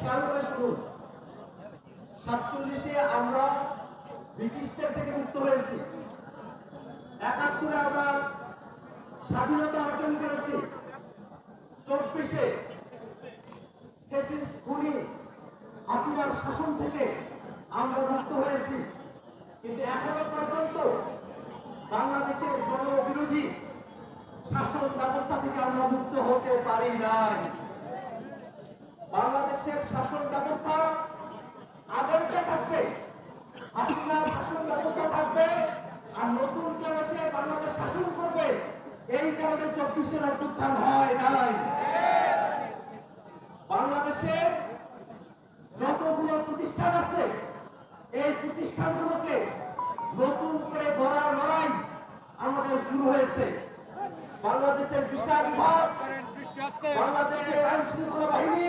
খেয়াল করে শুনুন। সাতচল্লিশে আমরা ব্রিটিশদের থেকে মুক্ত হয়েছি। একাত্তরে আমরা স্বাধীনতা অর্জন করেছি। চব্বিশে ফেসিস্ট খুনি হাসিনার শাসন থেকে আমরা মুক্ত হয়েছি। কিন্তু এখনও পর্যন্ত বাংলাদেশের জনবিরোধী শাসন ব্যবস্থা থেকে আমরা মুক্ত হতে পারি নাই। বাংলাদেশের শাসন ব্যবস্থা আগেরটা থাকবে হাসিনার শাসন ব্যবস্থা থাকবে, আর নতুন কেউ এসে বাংলাদেশ শাসন করবে, এই কারণে চব্বিশের অভ্যুত্থান হয় নাই। বাংলাদেশে যতগুলো প্রতিষ্ঠান আছে, এই প্রতিষ্ঠানগুলোকে নতুন করে গড়ার লড়াই আমাদের শুরু হয়েছে। বাংলাদেশের বিচার বিভাগ, বাংলাদেশের আইন শৃঙ্খলা বাহিনী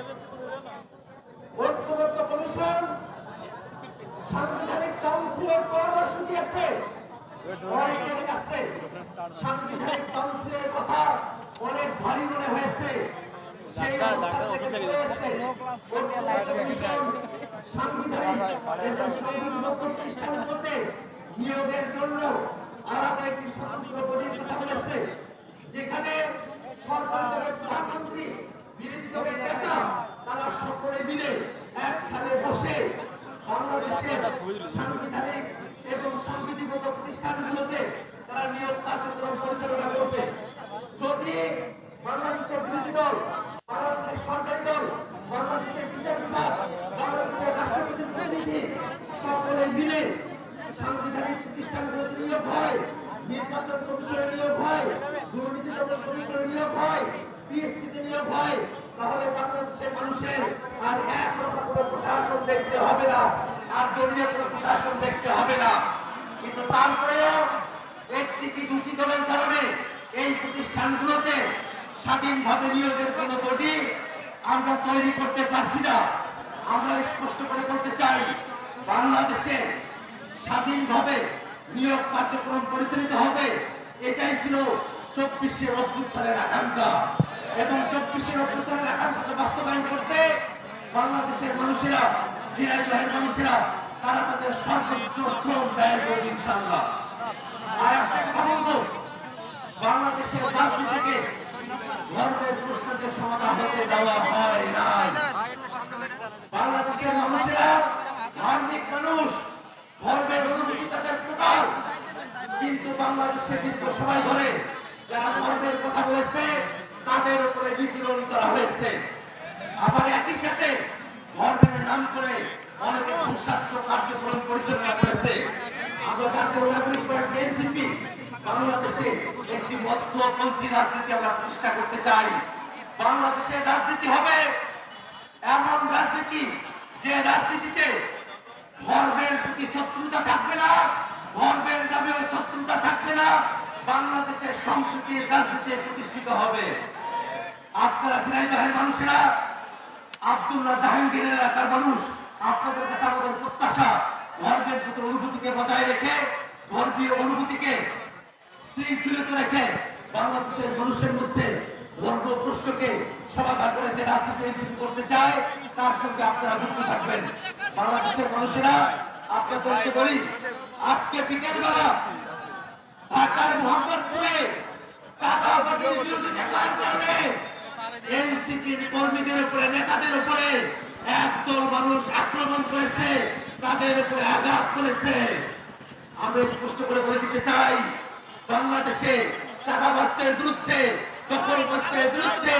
অনেকের কাছে সাংবিধানিক কাউন্সিলের কথা অনেক ভারী মনে হয়েছে। সেই অবস্থান থেকে সরে এসে সাংবিধানিক এবং সংবিধিবদ্ধ প্রতিষ্ঠানগুলোতে নিয়োগের জন্য আলাদা একটি স্বতন্ত্র বডির কথা বলেছে। যেখানে সরকার দলের প্রধানমন্ত্রী বিরোধী দলের নেতা তারা সকলে মিলে একখানে বসে বাংলাদেশের সাংবিধানিক সংবিধিগত প্রতিষ্ঠানগুলোতে তারা নিয়োগ কার্যক্রম পরিচালনা করবে। যদি বাংলাদেশের বিরোধী দল, বাংলাদেশের সরকারি দল, বাংলাদেশের বিচার বিভাগ, বাংলাদেশের রাষ্ট্রপতির প্রতিনিধি সকলে মিলে সাংবিধানিক প্রতিষ্ঠানগুলোতে নিয়োগ হয়, নির্বাচন কমিশনের নিয়োগ হয়, দুর্নীতি দমন কমিশনের নিয়োগ হয় পিএসসিতে নিয়োগ হয়, তাহলে বাংলাদেশের মানুষের আর একরকম কোনো প্রশাসন দেখতে হবে না, আর দলীয় কোনো প্রশাসন দেখতে হবে না কিন্তু তারপরেও একটি কি কারণে এই প্রতিষ্ঠানগুলোতে স্বাধীনভাবে নিয়োগের কোনো বডি আমরা তৈরি করতে পারছি না। আমরা স্পষ্ট করে বলতে চাই, বাংলাদেশে স্বাধীনভাবে নিয়োগ কার্যক্রম পরিচালিত হবে। এটাই ছিল চব্বিশের অভ্যুত্থানের আকাঙ্ক্ষা। এবং চব্বিশের অভ্যুত্থানের আকাঙ্ক্ষাকে বাস্তবায়ন করতে বাংলাদেশের মানুষেরা সিরাজগঞ্জের মানুষেরা, তারা তাদের সর্বোচ্চ শ্রম ব্যয় করবে ইনশাআল্লাহ। বাংলাদেশের রাজনীতিকে ধর্মের প্রশ্নকে সমাধান হতে দেওয়া হয় নাই। বাংলাদেশের মানুষেরা ধার্মিক মানুষ, ধর্মের অনুভূতি তাদের প্রকার কিন্তু বাংলাদেশে দীর্ঘ সময় ধরে যারা ধর্মের কথা বলেছে, তাদের উপরে নিপীড়ন করা হয়েছে। আবার একই সাথে ধর্মের নাম করে অনেকে ধ্বংসাত্মক কার্যক্রম পরিচালনা করেছে। আমরা জাতীয় নাগরিক পার্টি এনসিপি বাংলাদেশে একটি মধ্যপন্থী রাজনীতি আমরা প্রতিষ্ঠা করতে চাই। বাংলাদেশের রাজনীতি হবে এমন রাজনীতি যে রাজনীতিতে ধর্মের প্রতি শত্রুতা থাকবে না, ধর্মের নামেও শত্রুতা থাকবে না, বাংলাদেশের সম্প্রীতির রাজনীতি প্রতিষ্ঠিত হবে। আপনারা ঝিনাইদহের মানুষেরা, আব্দুল্লাহ জাহাঙ্গীর এলাকার মানুষ, আপনাদের কাছে আমাদের প্রত্যাশা ধর্মের প্রতি অনুভূতিকে বজায় রেখে, ধর্মীয় অনুভূতিকে শৃঙ্খলিত রেখে বাংলাদেশের মানুষের মধ্যে ধর্ম প্রশ্নকে সমাধান করে যে রাজনীতি করতে চায়, তার সঙ্গে আপনারা যুক্ত থাকবেন। বাংলাদেশের মানুষেরা আপনাদেরকে বলি, আজকে বিকেলবেলা ঢাকার মোহাম্মদপুরে চাঁদাবাজির বিরোধী দেখার কারণে এনসিপির কর্মীদের উপরে, নেতাদের উপরে একদল মানুষ আক্রমণ করেছে। তাদের উপরে আঘাত করেছে। আমরা স্পষ্ট করে বলে দিতে চাই, বাংলাদেশে চাঁদাবাজদের বিরুদ্ধে, দখলবাজদের বিরুদ্ধে,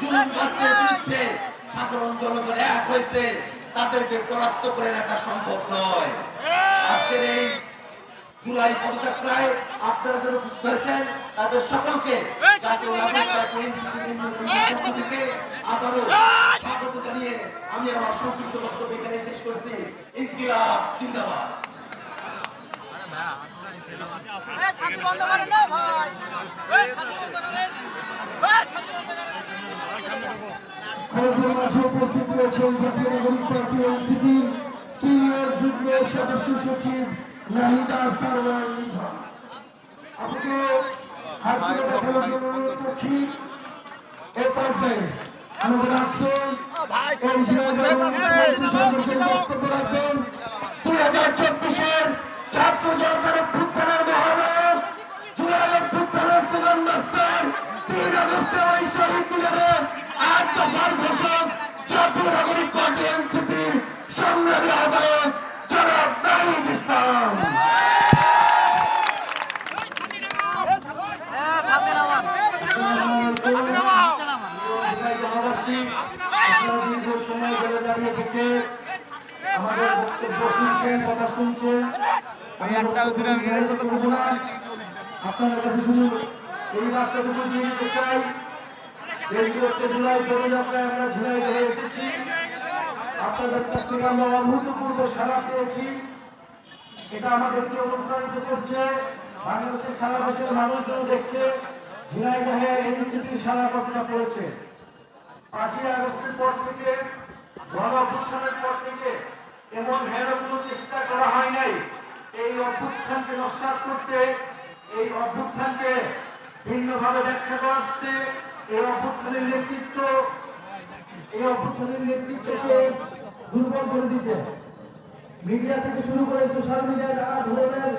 জুলুমবাজদের বিরুদ্ধে সাধারণ জনগণ এক হয়েছে। তাদেরকে পরাস্ত করে রাখা সম্ভব নয়। আজকের এই জুলাই পদযাত্রায় আপনারা যারা উপস্থিত হয়েছেন, তাদের সকলকে আবারও স্বাগত জানিয়ে আমি আমার সংক্ষিপ্ত বক্তব্য এখানে শেষ করছি। ইনকিলাব জিন্দাবাদ। করেন আমাদের মাঝে উপস্থিত রয়েছেন জাতীয় নাগরিক পার্টি এনসিপির সিনিয়র যুগ্ম সদস্য সচিব নাহিদা নিধন আপনাকে হাত তুলে দেখানোর জন্য অনুরোধ করছি। এ পর্যায়ে আমাদের আজকে দুই হাজার চব্বিশের ছাত্র জনতার বক্তব্য কথা না। আপনাদের কাছে শুধু এই রাস্তাটুকু দিয়ে দিতে চাই। দেশ করতে জুলাই পদযাত্রায় আমরা ঝুলাই ধরে এসেছি। আপনাদের কাছ থেকে আমরা অভূতপূর্ব সারা পেয়েছি। এটা আমাদেরকে অনুপ্রাণিত করছে। বাংলাদেশের সারা দেশের মানুষজন দেখছে ঝিনাইদহে এই সারা ঘটনা পড়েছে। পাঁচই আগস্টের পর থেকে, গণ পর থেকে এমন হেন কোনো চেষ্টা করা হয় নাই। এই অভ্যুত্থানকে নস্বাত করতে, এই অভ্যুত্থানকে ভিন্নভাবে ব্যাখ্যা করতে, এই অভ্যুত্থানের নেতৃত্ব, এই অভ্যুত্থানের নেতৃত্বকে দুর্বল করে দিতে। মিডিয়া থেকে শুরু করে সোশ্যাল মিডিয়ায় নানা ধরনের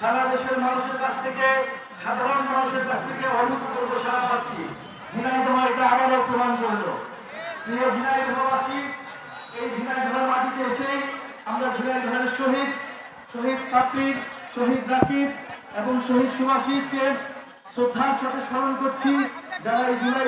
সারা দেশের মানুষের কাছ থেকে, সাধারণ মানুষের কাছ থেকে অভূতপূর্ব পাচ্ছি। ঝিনাইদহ এটা আবারও প্রমাণ করল। প্রিয় ঝিনাই ঝিনাইদহবাসী এই ঝিনাই ধরার মাটিতে এসে আমরা ঝিনাই ঝিনাইদহের শহীদ শহীদ সাপির শহীদ রাকিব এবং শহীদ সুভাষিসকে শ্রদ্ধার সাথে স্মরণ করছি, যারা এই জুলাই